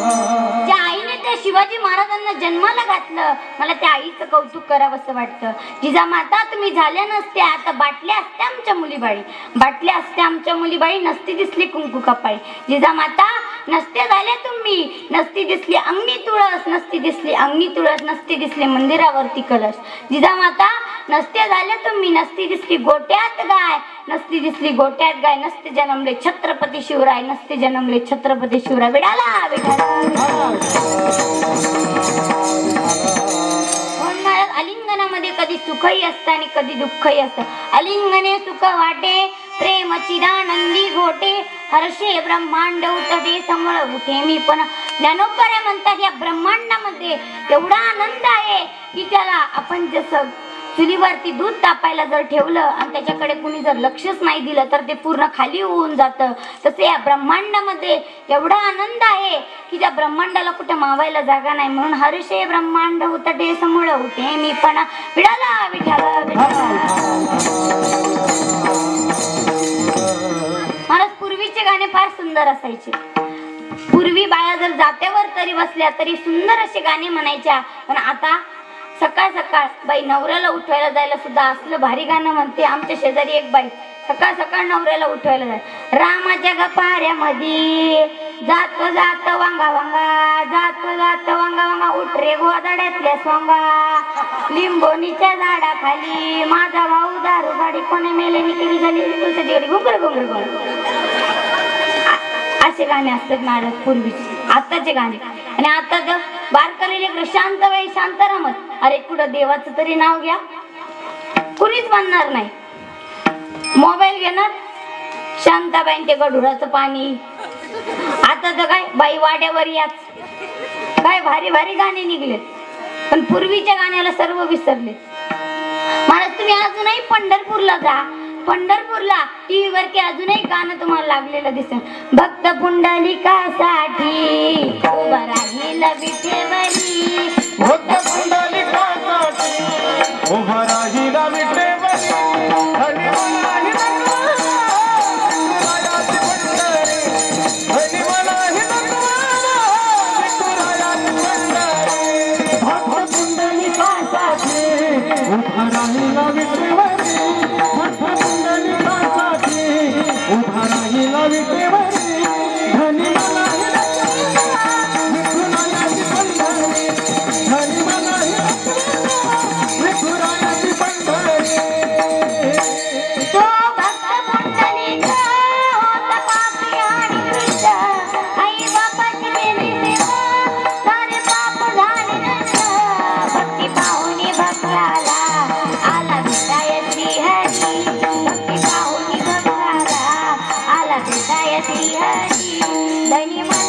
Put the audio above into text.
ज्या आईने त्या शिवाजी महाराजांना जन्माला घातलं. मला त्या आईचं कौतुक करावंसं वाटतं. जिजा माता तुम्ही झाल्या नसत्या. आता बाटल्या असत्या आमच्या मुलीबाळी बाटल्या असत्या आमच्या मुलीबाळी नसती दिसली कुंकू कपाळी. जिजा माता नसते झाल्या तुम्ही. नसती दिसली अंगणी तुळस नसती दिसली अंगणी तुळस नसती दिसली मंदिरावरती कलश. जिजा माता नसते झाल्या तुम्ही नसती दिसली गोट्यात गाय नसती दिसली गोट्यात गाय नसते जन्मले छत्रपती शिवराय नसते जन्मले छत्रपती शिवराय. विडाला विडाला. अलिंगनामध्ये कधी सुखही असतं आणि कधी दुःखही असतं. अलिंगने सुख वाटे प्रेम चिदानंदी घोटे. हर्षे ब्रह्मांड उतटे समळ उठे मी पण. ज्ञानोबऱ्या म्हणतात या ब्रह्मांडामध्ये एवढा आनंद आहे की त्याला आपण जसं चुलीवरती दूध तापायला जर ठेवलं आणि त्याच्याकडे कुणी जर लक्षच नाही दिलं तर ते पूर्ण खाली होऊन जातं. तसं या ब्रह्मांडामध्ये एवढा आनंद आहे की त्या ब्रह्मांडाला कुठे मावायला जागा नाही. म्हणून हर्षे ब्रह्मांड उतटे समोर होते. मी पण विडाला विठाला विठाला. महाराज पूर्वीचे गाणे फार सुंदर असायचे. पूर्वी बाया जर जात्यावर तरी बसल्या तरी सुंदर असे गाणे म्हणायच्या. पण आता सकाळ सकाळ. बाई नवऱ्याला उठवायला जायला सुद्धा असलं भारी गाणं म्हणते. आमच्या शेजारी एक बाई सकाळ सकाळ नवऱ्याला उठवायला जाय. रामाच्या गपाऱ्यामध्ये जात जात वांगा वांगा जात जात वांगा वांगा उठ रे गोदाड्यातल्या सोंगा. लिंबोनीच्या झाडाखाली माझा भाऊ दारू गाडी कोणी मेले केली झाली? तुळसाची गाडी घुंगर घुंगर घुंगर. असे गाणे असतात महाराज पूर्वीचे. आत्ताचे गाणे. आणि आता जर बारकाले लेकरं शांत वय शांत रामत. अरे कुठं देवाचं तरी नाव घ्या. कुणीच म्हणणार नाही. मोबाईल घेणार. शांताबाईंचे गढुराचं पाणी. आता तर काय बाई वाड्यावर याच. काय भारी भारी गाणे निघले. पण पूर्वीच्या गाण्याला सर्व विसरले. महाराज तुम्ही अजूनही पंढरपूरला जा. पंढरपूरला टीव्ही वरती अजूनही गाणं तुम्हाला लागलेलं दिसेल. भक्त पुंडलिकासाठी उभं राहील विठेवरी. भक्त पुंडलिकासाठी उभा राहिला विटेवरी धनी святая, приходи, да не